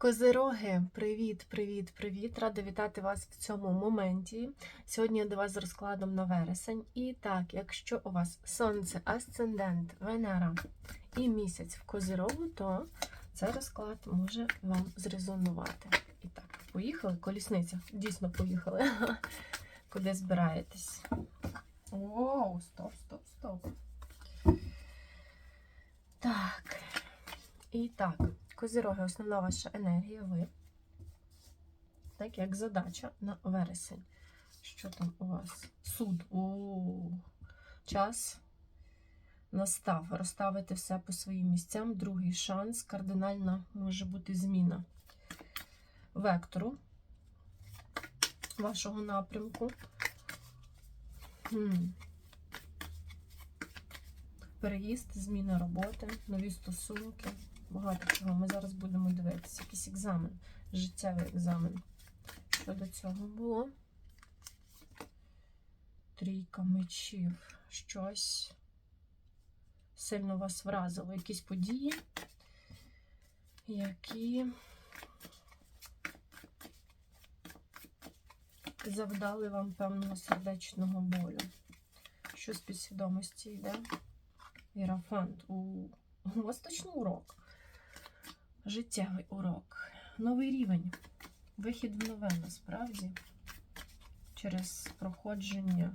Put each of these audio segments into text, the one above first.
Козироги, привіт, привіт, привіт! Рада вітати вас в цьому моменті. Сьогодні я до вас з розкладом на вересень. І так, якщо у вас сонце, асцендент, Венера і місяць в Козирогу, то цей розклад може вам зрезонувати. І так, поїхали, колісниця. Дійсно поїхали. Куди збираєтесь? Оу, стоп, стоп, стоп. Так. І так. Козироги, основна ваша енергія, ви. Так, як задача на вересень. Що там у вас? Суд. О, час настав. Розставити все по своїм місцям. Другий шанс. Кардинальна може бути зміна вектору вашого напрямку. Хм. Переїзд, зміна роботи, нові стосунки. Багато чого. Ми зараз будемо дивитися. Якийсь екзамен, життєвий екзамен. Що до цього було? Трійка мечів. Щось сильно вас вразило. Якісь події, які завдали вам певного сердечного болю. Що з підсвідомості йде? Ірафант. У, у вас точно урок. Життєвий урок. Новий рівень. Вихід в нове насправді. Через проходження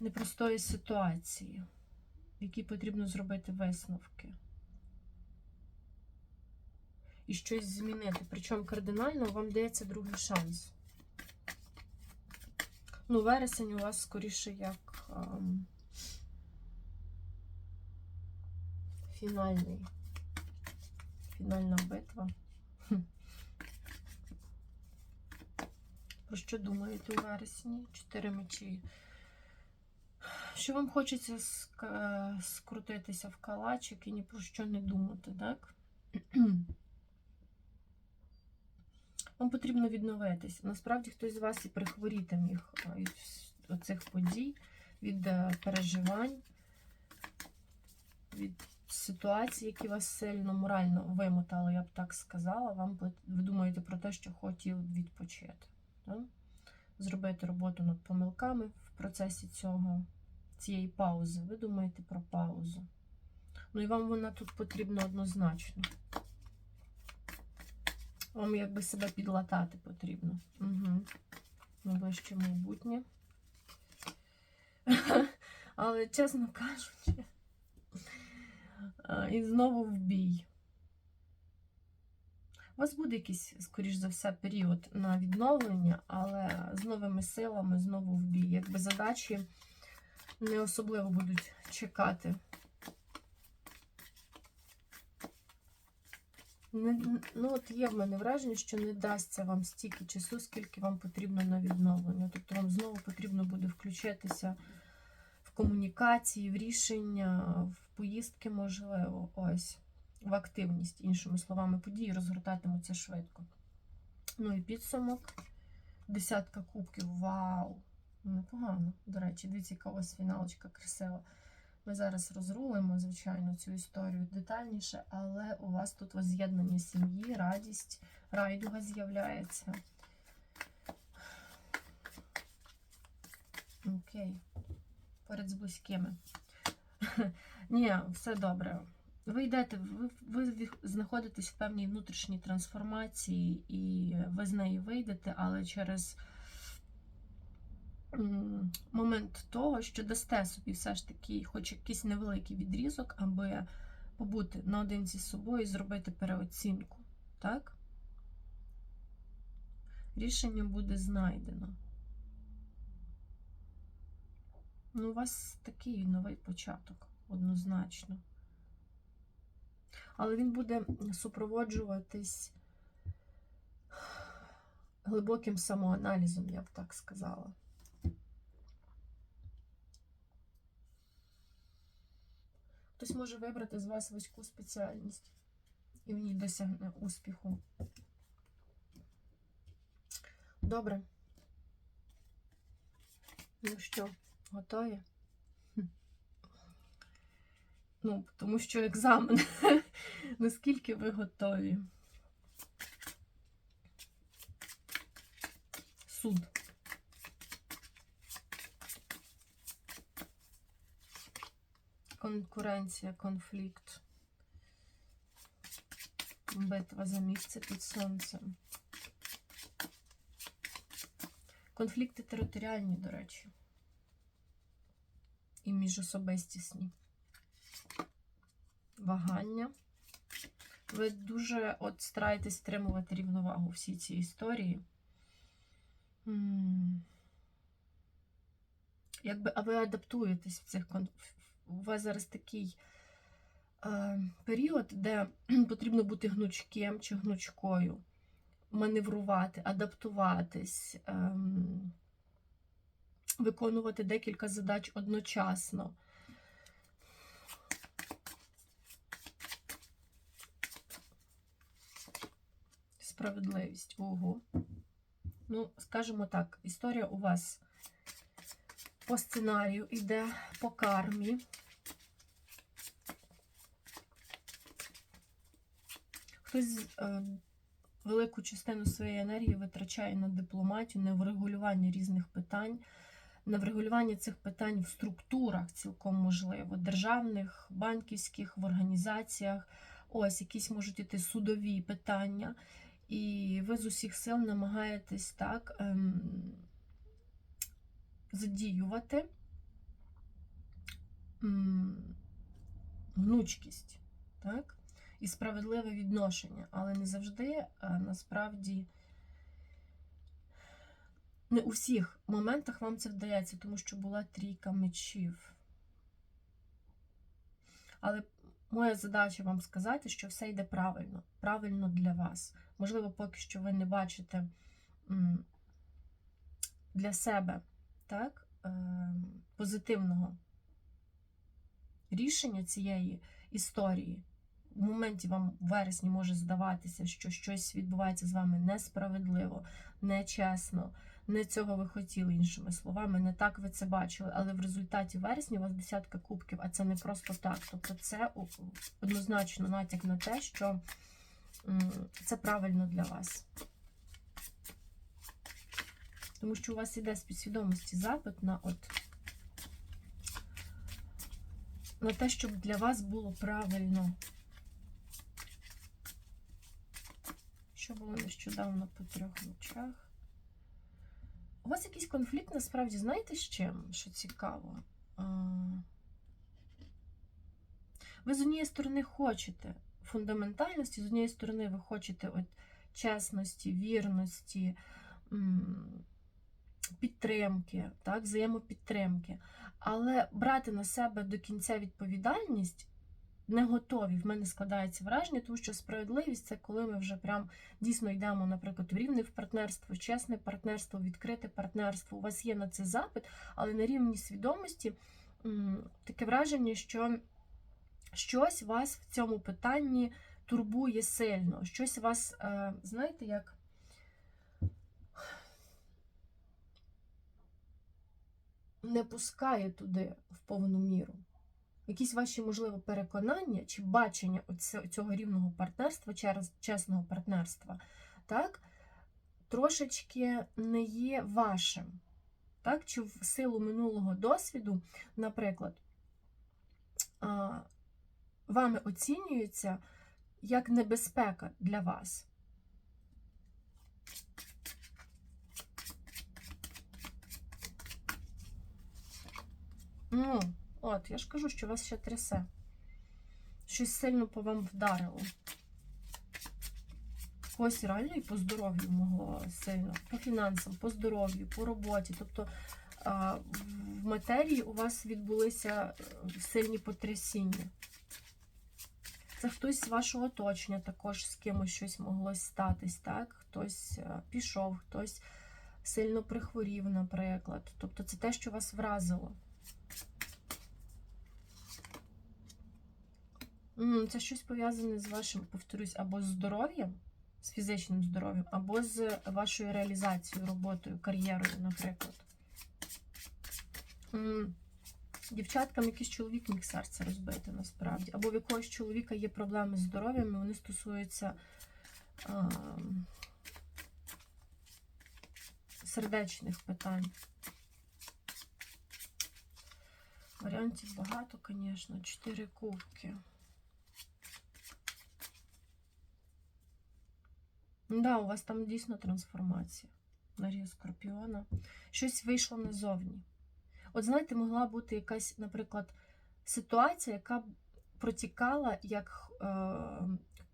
непростої ситуації, в якій потрібно зробити висновки. І щось змінити. Причому кардинально вам дається другий шанс. Ну, вересень у вас скоріше як. Ем, фінальний. Фінальна битва. Про що думаєте у вересні? Чотири мечі. Що вам хочеться ск- скрутитися в калачик і ні про що не думати, так? Вам потрібно відновитись. Насправді хтось з вас і прихворіти міг від оцих подій, від е, переживань, від ситуації, які вас сильно морально вимотали, я б так сказала. Вам ви думаєте про те, що хотіли відпочити. Так? Зробити роботу над помилками в процесі цього, цієї паузи. Ви думаєте про паузу. Ну і вам вона тут потрібна однозначно. Вам якби себе підлатати потрібно. Угу. Найближче майбутнє. Але, чесно кажучи, і знову в бій. У вас буде якийсь, скоріш за все, період на відновлення, але з новими силами знову в бій. Якби задачі не особливо будуть чекати. Не, ну, от є в мене враження, що не дасться вам стільки часу, скільки вам потрібно на відновлення. Тобто вам знову потрібно буде включитися в комунікації, в рішення, в поїздки, можливо, ось, в активність, іншими словами, події розгортатимуться швидко. Ну і підсумок. Десятка кубків. Вау! Непогано, до речі, дивіться, яка вас фіналочка красива. Ми зараз розрулимо, звичайно, цю історію детальніше, але у вас тут воз'єднання сім'ї, радість, райдуга з'являється. Окей. Поряд з близькими. Ні, все добре. Ви йдете, ви, ви знаходитесь в певній внутрішній трансформації, і ви з неї вийдете, але через момент того, що дасте собі все ж таки хоч якийсь невеликий відрізок, аби побути наодинці з собою і зробити переоцінку. Так? Рішення буде знайдено. Ну, у вас такий новий початок, однозначно. Але він буде супроводжуватись глибоким самоаналізом, я б так сказала. Хтось може вибрати з вас вузьку спеціальність і в ній досягне успіху. Добре. Ну що, готові? Ну, тому що екзамен. Наскільки ви готові? Суд. Конкуренція, конфлікт. Битва за місце під сонцем. Конфлікти територіальні, до речі. І міжособистісні. Вагання. Ви дуже от стараєтесь стримувати рівновагу всій цій історії. Якби, а ви адаптуєтесь в цих кон... У вас зараз такий е, період, де потрібно бути гнучким чи гнучкою, маневрувати, адаптуватись, ем, виконувати декілька задач одночасно. Справедливість. Ого. Ну, скажімо так, історія у вас по сценарію йде по кармі. Хтось е, велику частину своєї енергії витрачає на дипломатію, на врегулювання різних питань, на врегулювання цих питань в структурах, цілком можливо, державних, банківських, в організаціях. Ось якісь можуть іти судові питання. І ви з усіх сил намагаєтесь так ем, задіювати м, гнучкість, так? І справедливе відношення, але не завжди а, насправді не у всіх моментах вам це вдається, тому що була трійка мечів. Але моя задача вам сказати, що все йде правильно, правильно для вас. Можливо, поки що ви не бачите для себе так, е, позитивного рішення цієї історії. В моменті вам в вересні може здаватися, що щось відбувається з вами несправедливо, нечесно, не цього ви хотіли, іншими словами, не так ви це бачили. Але в результаті вересня у вас десятка кубків, а це не просто так. Тобто це однозначно натяк на те, що це правильно для вас. Тому що у вас іде з підсвідомості запит на от на те, щоб для вас було правильно. Що було нещодавно по трьох ночах? У вас якийсь конфлікт, насправді, знаєте з чим? Що цікаво? Ви з однієї сторони хочете фундаментальності, з однієї сторони, ви хочете от чесності, вірності, підтримки, так, взаємопідтримки. Але брати на себе до кінця відповідальність не готові. В мене складається враження, тому що справедливість це коли ми вже прям дійсно йдемо, наприклад, в рівне в партнерство, чесне партнерство, відкрите партнерство. У вас є на це запит, але на рівні свідомості таке враження, що щось вас в цьому питанні турбує сильно. Щось вас, е, знаєте, як. Не пускає туди в повну міру. Якісь ваші, можливо, переконання чи бачення цього рівного партнерства, чесного партнерства, так, трошечки не є вашим. Так? Чи в силу минулого досвіду, наприклад, вами оцінюється як небезпека для вас. Ну, от, я ж кажу, що вас ще трясе. Щось сильно по вам вдарило. Когось реально і по здоров'ю могло сильно, по фінансам, по здоров'ю, по роботі. Тобто в матерії у вас відбулися е, сильні потрясіння. Це хтось з вашого оточення також з кимось щось могло статись, так? Хтось е, пішов, хтось сильно прихворів, наприклад. Тобто це те, що вас вразило. Це щось пов'язане з вашим, повторюсь, або з здоров'ям, з фізичним здоров'ям, або з вашою реалізацією, роботою, кар'єрою, наприклад. Дівчаткам якийсь чоловік міг серце розбити насправді. Або в якогось чоловіка є проблеми з здоров'ям, і вони стосуються а, сердечних питань. Варіантів багато, звісно. Чотири кубки. Да, у вас там дійсно трансформація. Марія Скорпіона. Щось вийшло назовні. От знаєте, могла бути якась, наприклад, ситуація, яка протікала як е,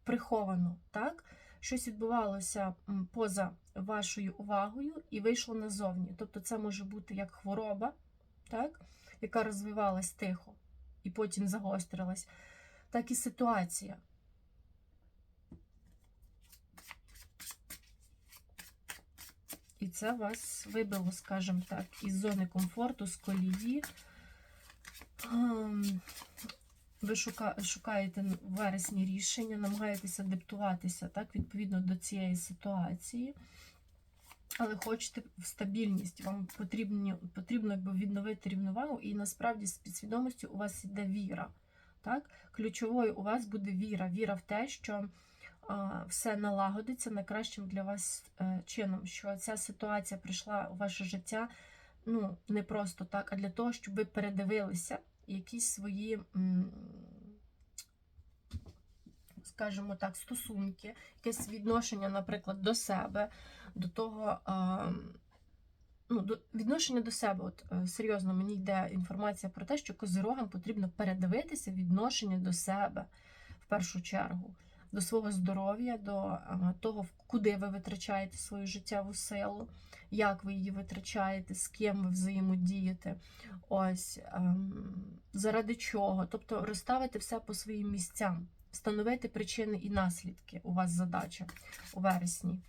приховано, так? Щось відбувалося поза вашою увагою і вийшло назовні. Тобто це може бути як хвороба, так? яка розвивалась тихо і потім загострилась, так і ситуація. І це вас вибило, скажімо так, із зони комфорту, з колії. Ем, Ви шукаєте вересні рішення, намагаєтеся адаптуватися так, відповідно до цієї ситуації. Але хочете в стабільність, вам потрібно, потрібно якби відновити рівновагу, і насправді з підсвідомістю у вас іде віра. Так? Ключовою у вас буде віра. Віра в те, що все налагодиться найкращим для вас е, чином, що ця ситуація прийшла у ваше життя ну, не просто так, а для того, щоб ви передивилися якісь свої, скажімо так, стосунки, якесь відношення, наприклад, до себе, до того. Ну, до, відношення до себе, от е, серйозно, мені йде інформація про те, що козирогам потрібно передивитися відношення до себе в першу чергу, до свого здоров'я, до того, куди ви витрачаєте свою життєву силу, як ви її витрачаєте, з ким ви взаємодієте, ось ем, заради чого. Тобто розставити все по своїм місцям, встановити причини і наслідки. У вас задача у вересні.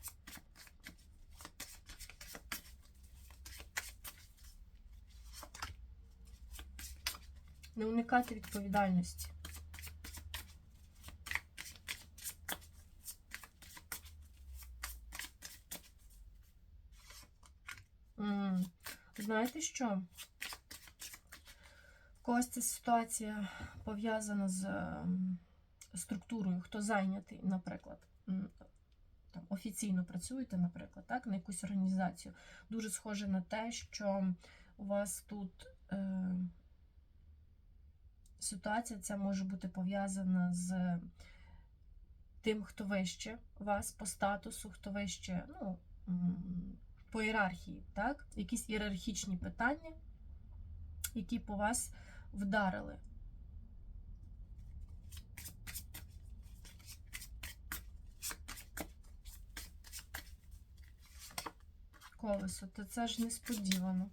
Не уникати відповідальності. Знаєте що? В когось ця ситуація пов'язана з ем, структурою, хто зайнятий, наприклад. Там, офіційно працюєте, наприклад, так, на якусь організацію. Дуже схоже на те, що у вас тут е, ситуація ця може бути пов'язана з тим, хто вище вас по статусу, хто вище, ну, по ієрархії, так? Якісь ієрархічні питання, які по вас вдарили. Колесо, то це ж несподівано.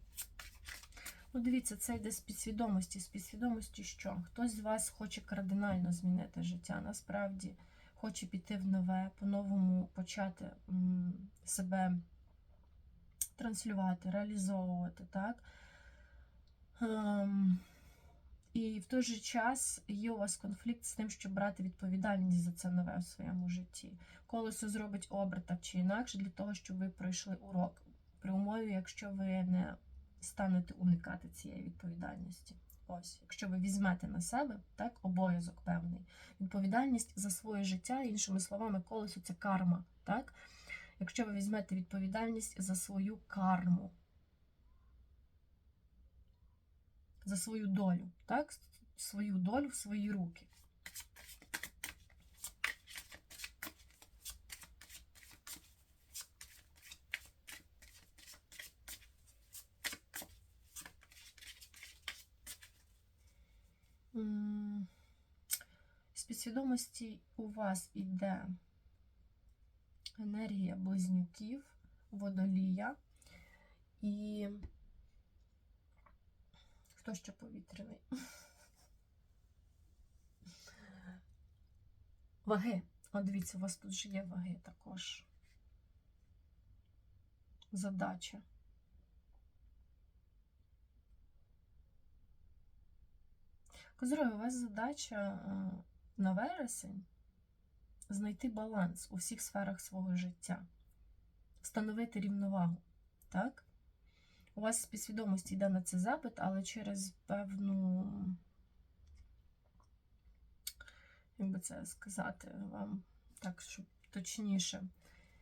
Ну, дивіться, це йде з підсвідомості. З підсвідомості що? Хтось з вас хоче кардинально змінити життя. Насправді хоче піти в нове, по-новому почати себе транслювати, реалізовувати, так? Ем, і в той же час є у вас конфлікт з тим, щоб брати відповідальність за це нове в своєму житті. Колесо зробить оберт так чи інакше для того, щоб ви пройшли урок. При умові, якщо ви не станете уникати цієї відповідальності. Ось, якщо ви візьмете на себе так, обов'язок певний, відповідальність за своє життя, іншими словами, колесо це карма. Так? Якщо ви візьмете відповідальність за свою карму, за свою долю, так? свою долю в свої руки. З підсвідомості у вас іде енергія близнюків, водолія і хто ще повітряний? Ваги. О, дивіться, у вас тут же є ваги також. Задача. Козирой, у вас задача е, на вересень знайти баланс у всіх сферах свого життя, встановити рівновагу. Так? У вас з підсвідомості йде на це запит, але через певну, як би це сказати вам так, щоб точніше,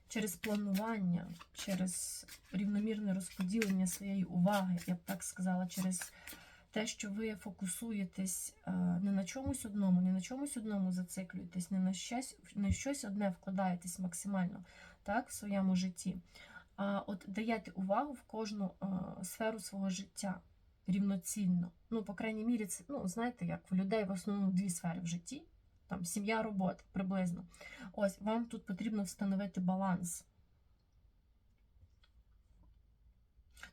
через планування, через рівномірне розподілення своєї уваги, я б так сказала, через те, що ви фокусуєтесь е, не на чомусь одному, не на чомусь одному зациклюєтесь, не на щось, на щось одне вкладаєтесь максимально так, в своєму житті, а от даєте увагу в кожну е, сферу свого життя рівноцінно. Ну, по крайній мірі, це, ну, знаєте, як в людей в основному дві сфери в житті, там сім'я, робота приблизно. Ось вам тут потрібно встановити баланс.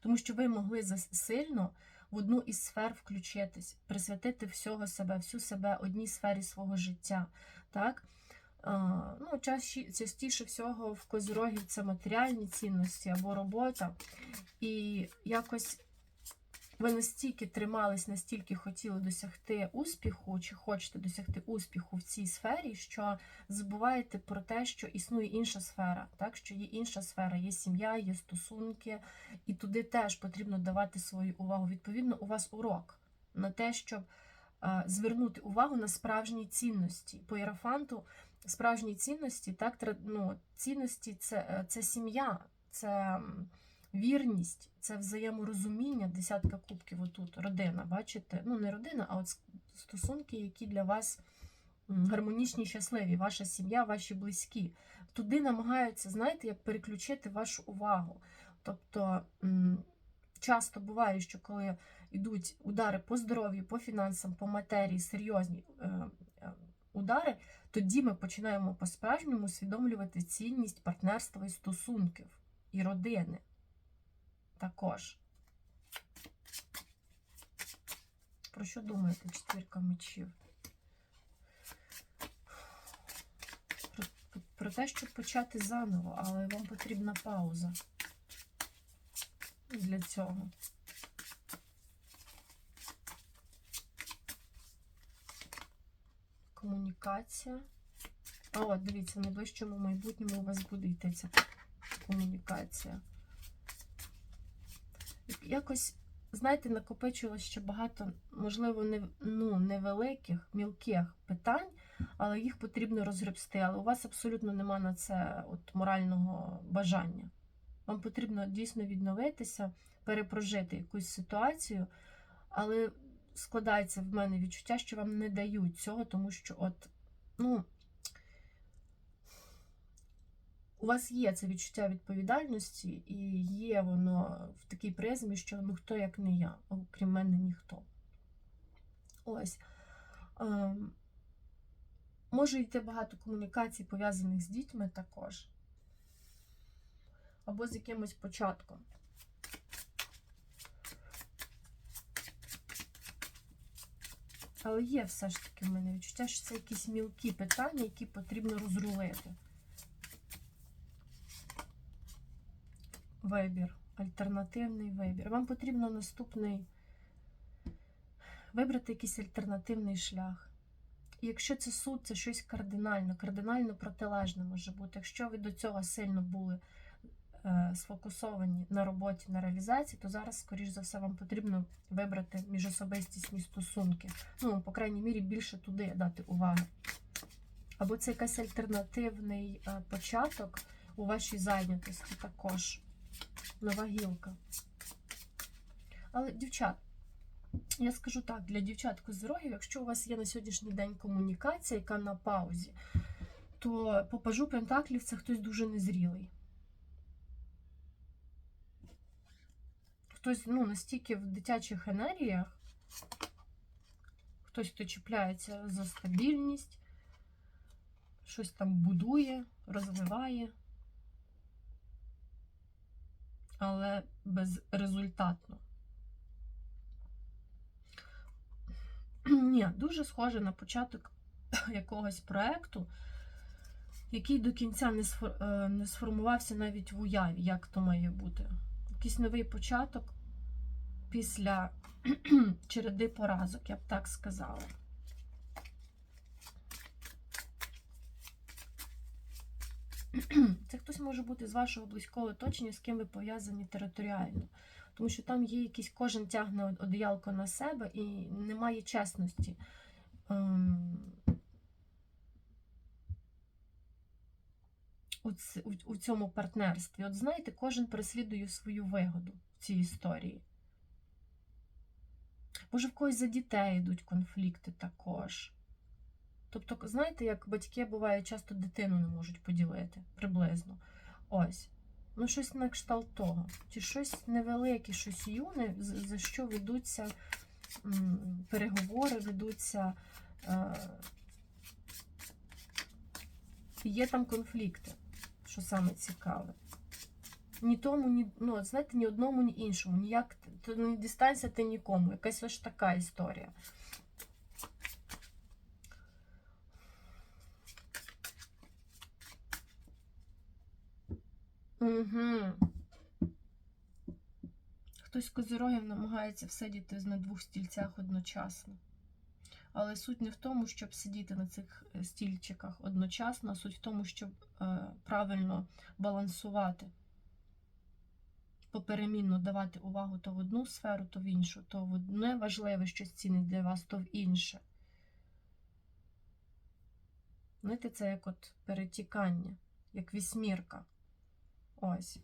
Тому що ви могли сильно в одну із сфер включитись, присвятити всього себе, всю себе одній сфері свого життя. Так? Ну, частіше всього в козирогів це матеріальні цінності або робота. І якось ви настільки тримались, настільки хотіли досягти успіху, чи хочете досягти успіху в цій сфері, що забуваєте про те, що існує інша сфера, так? що є інша сфера, є сім'я, є стосунки, і туди теж потрібно давати свою увагу. Відповідно, у вас урок на те, щоб звернути увагу на справжні цінності. По Єрофанту справжні цінності, так, ну, цінності це, е, це сім'я, це вірність, це взаєморозуміння, десятка кубків отут, родина, бачите? Ну, не родина, а от стосунки, які для вас гармонічні, щасливі, ваша сім'я, ваші близькі. Туди намагаються, знаєте, як переключити вашу увагу. Тобто часто буває, що коли йдуть удари по здоров'ю, по фінансам, по матерії, серйозні е, е, удари, тоді ми починаємо по-справжньому усвідомлювати цінність партнерства і стосунків і родини також. Про що думаєте, четвірка мечів? Про, про те, щоб почати заново, але вам потрібна пауза для цього. Комунікація. От, дивіться, в найближчому майбутньому у вас буде йти ця комунікація. Якось, знаєте, накопичилось ще багато, можливо, не, ну, невеликих, мілких питань, але їх потрібно розгребсти. Але у вас абсолютно нема на це от, морального бажання. Вам потрібно дійсно відновитися, перепрожити якусь ситуацію, але складається в мене відчуття, що вам не дають цього, тому що от, ну, у вас є це відчуття відповідальності, і є воно в такій призмі, що ну хто як не я, окрім мене ніхто. Ось. Ем, може йти багато комунікацій, пов'язаних з дітьми також. Або з якимось початком. Але є все ж таки в мене відчуття, що це якісь мілкі питання, які потрібно розрулити. Вибір, альтернативний вибір. Вам потрібно наступний вибрати якийсь альтернативний шлях. І якщо це суд, це щось кардинально, кардинально протилежне може бути. Якщо ви до цього сильно були е, сфокусовані на роботі, на реалізації, то зараз, скоріш за все, вам потрібно вибрати міжособистісні стосунки. Ну, по крайній мірі, більше туди дати уваги. Або це якийсь альтернативний е, початок у вашій зайнятості також. Нова гілка. Але, дівчат, я скажу так, для дівчат козирогів, якщо у вас є на сьогоднішній день комунікація, яка на паузі, то по пажу Пентаклів це хтось дуже незрілий. Хтось ну, настільки в дитячих енергіях, хтось, хто чіпляється за стабільність, щось там будує, розвиває, але безрезультатно. Ні, дуже схоже на початок якогось проекту, який до кінця е, не сформувався навіть в уяві, як то має бути. Якийсь новий початок після череди поразок, я б так сказала. Це хтось може бути з вашого близького оточення, з ким ви пов'язані територіально. Тому що там є якийсь, кожен тягне од- одіялко на себе і немає чесності. Ем, у цьому партнерстві. От знаєте, кожен переслідує свою вигоду в цій історії. Може, в когось за дітей йдуть конфлікти також. Тобто, знаєте, як батьки буває, часто дитину не можуть поділити приблизно. Ось. Ну, щось на кшталт того. Чи щось невелике, щось юне, за що ведуться переговори, ведуться. Е, є там конфлікти, що саме цікаве. Ні тому, ні, ну, знаєте, ні одному, ні іншому. Ніяк то не дістанься ти нікому. Якась ось така історія. Угу. Хтось з козирогів намагається всидіти на двох стільцях одночасно. Але суть не в тому, щоб сидіти на цих е, стільчиках одночасно, а суть в тому, щоб е, правильно балансувати, поперемінно давати увагу то в одну сферу, то в іншу, то в одне важливе щось цінне для вас, то в інше. Знаєте, це як от перетікання, як вісьмірка. Ось.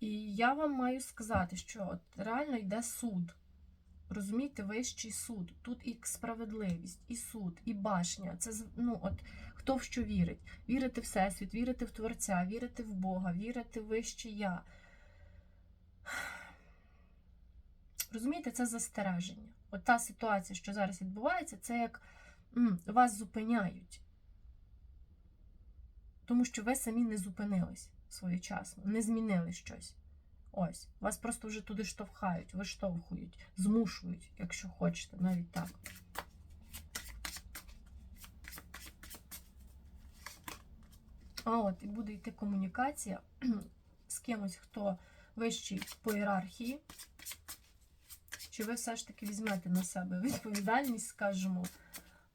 І я вам маю сказати, що от реально йде суд. Розумієте, вищий суд. Тут і справедливість, і суд, і башня. Це ну, от хто в що вірить. Вірити в Всесвіт, вірити в Творця, вірити в Бога, вірити в вище я. Розумієте, це застереження. От та ситуація, що зараз відбувається, це як вас зупиняють. Тому що ви самі не зупинились своєчасно, не змінили щось. Ось, вас просто вже туди штовхають, виштовхують, змушують, якщо хочете, навіть так. А от і буде йти комунікація з кимось, хто вищий по ієрархії. Чи ви все ж таки візьмете на себе відповідальність, скажімо,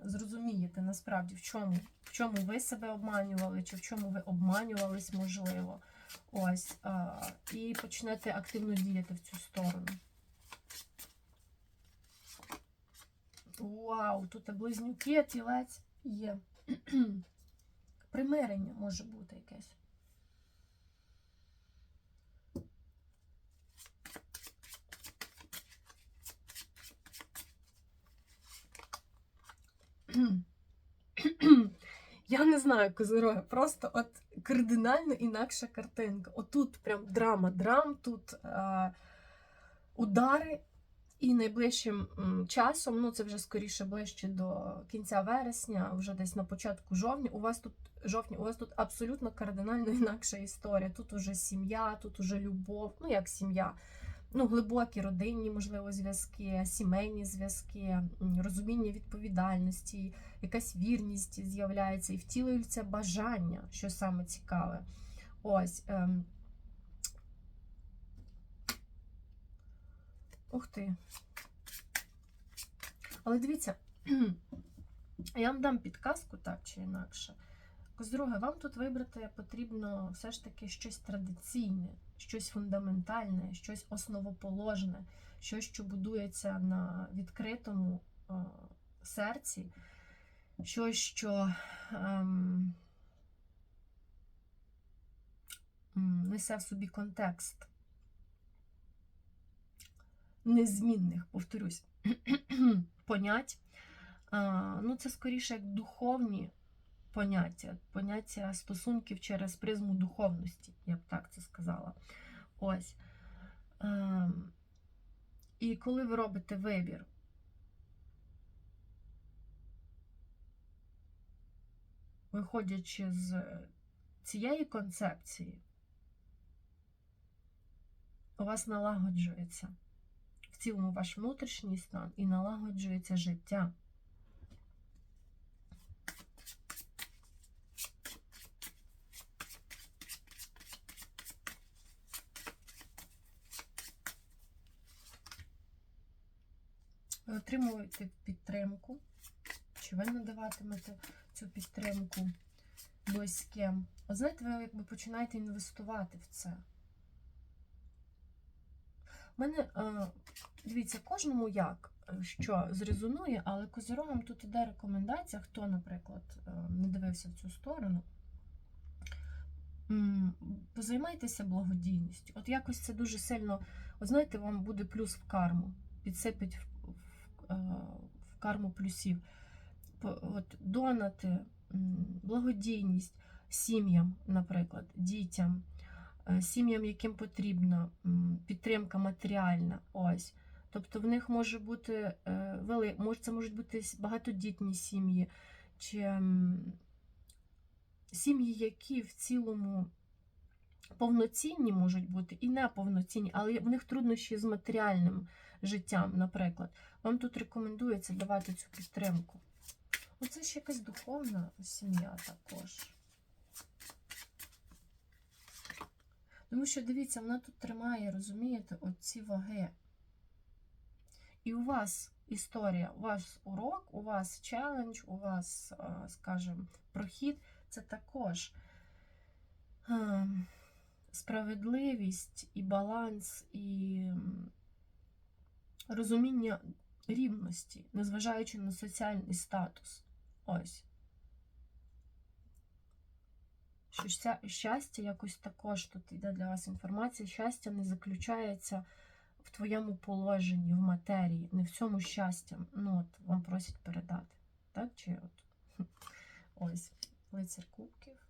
зрозумієте насправді, в чому, в чому ви себе обманювали, чи в чому ви обманювались, можливо. Ось. І почнете активно діяти в цю сторону. Вау, тут близнюки, тілець є. Примирення може бути якесь. Я не знаю, козироги, просто от кардинально інакша картинка. Отут прям драма драм, тут е, удари, і найближчим часом, ну це вже скоріше ближче до кінця вересня, вже десь на початку жовтня, у вас тут жовтня, у вас тут абсолютно кардинально інакша історія. Тут уже сім'я, тут уже любов, ну як сім'я. Ну, глибокі родинні, можливо, зв'язки, сімейні зв'язки, розуміння відповідальності, якась вірність з'являється і втілюється бажання, що саме цікаве. Ось. Ем... Ух ти. Але дивіться, я вам дам підказку так чи інакше. Козороги, вам тут вибрати потрібно все ж таки щось традиційне, щось фундаментальне, щось основоположне, щось, що будується на відкритому серці, щось, що ем, несе в собі контекст незмінних, повторюсь, понять. Ну, це скоріше як духовні поняття, поняття стосунків через призму духовності, я б так це сказала. Ось. Ем, і коли ви робите вибір, виходячи з цієї концепції, у вас налагоджується в цілому ваш внутрішній стан і налагоджується життя. Отримуєте підтримку, чи ви надаватимете цю підтримку. близьким. От знаєте, ви якби починаєте інвестувати в це. У мене, е, дивіться, кожному як е, що зрезонує, але козирогам тут іде рекомендація, хто, наприклад, е, не дивився в цю сторону. Позаймайтеся благодійністю. От якось це дуже сильно, от знаєте, вам буде плюс в карму, підсипить в, в, е, карму плюсів. От донати, благодійність сім'ям, наприклад, дітям, е, сім'ям, яким потрібна підтримка матеріальна. Ось. Тобто в них може бути е, може, це можуть бути багатодітні сім'ї, чи сім'ї, які в цілому повноцінні можуть бути і неповноцінні, але в них труднощі з матеріальним життям, наприклад. Вам тут рекомендується давати цю підтримку. Оце ж якась духовна сім'я також. Тому що, дивіться, вона тут тримає, розумієте, оці ваги. І у вас історія, у вас урок, у вас челендж, у вас, е, скажімо, прохід це також е, справедливість і баланс, і розуміння рівності, незважаючи на соціальний статус. Ось. Що ща- щастя якось також тут йде для вас інформація. Щастя не заключається в твоєму положенні, в матерії, не в цьому щастя. Ну, от вам просять передати. Так? Чи от? Ось, лицар кубків.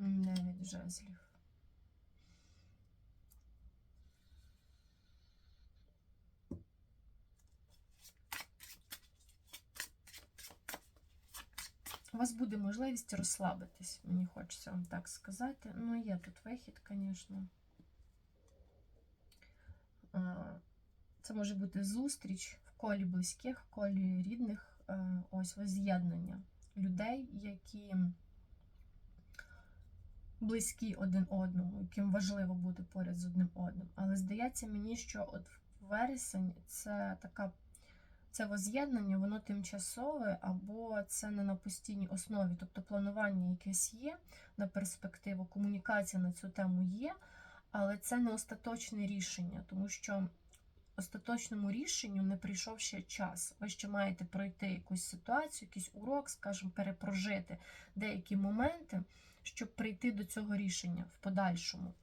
Дев'ять жезлів. У вас буде можливість розслабитись, мені хочеться вам так сказати. Ну, є тут вихід, звісно. Це може бути зустріч в колі близьких, в колі рідних, ось воз'єднання людей, які близькі один одному, яким важливо бути поряд з одним одним. Але здається мені, що от вересень це така це воз'єднання, воно тимчасове, або це не на постійній основі. Тобто планування якесь є на перспективу, комунікація на цю тему є, але це не остаточне рішення, тому що остаточному рішенню не прийшов ще час. Ви ще маєте пройти якусь ситуацію, якийсь урок, скажімо, перепрожити деякі моменти, щоб прийти до цього рішення в подальшому.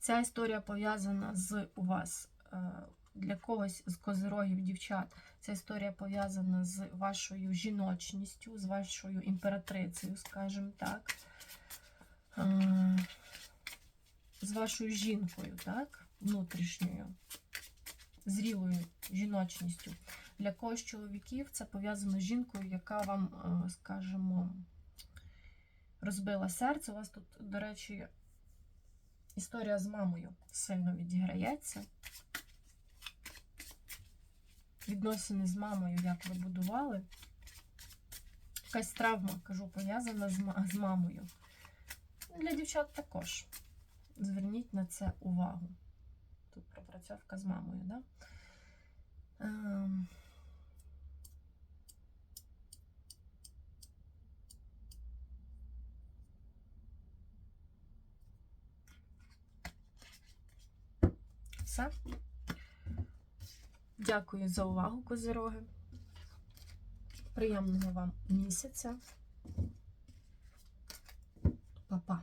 Ця історія пов'язана з у вас. е, Для когось з козирогів дівчат ця історія пов'язана з вашою жіночністю, з вашою імператрицею, скажімо так, Е, з вашою жінкою, так, внутрішньою, зрілою жіночністю. Для когось чоловіків це пов'язано з жінкою, яка вам, е, скажімо, розбила серце. У вас тут, до речі, історія з мамою сильно відіграється. Відносини з мамою, як ви будували. Якась травма, кажу, пов'язана з, ма- з мамою. Для дівчат також. Зверніть на це увагу. Тут пропрацьовка з мамою, да? все. Дякую за увагу, козироги. Приємного вам місяця. Па-па!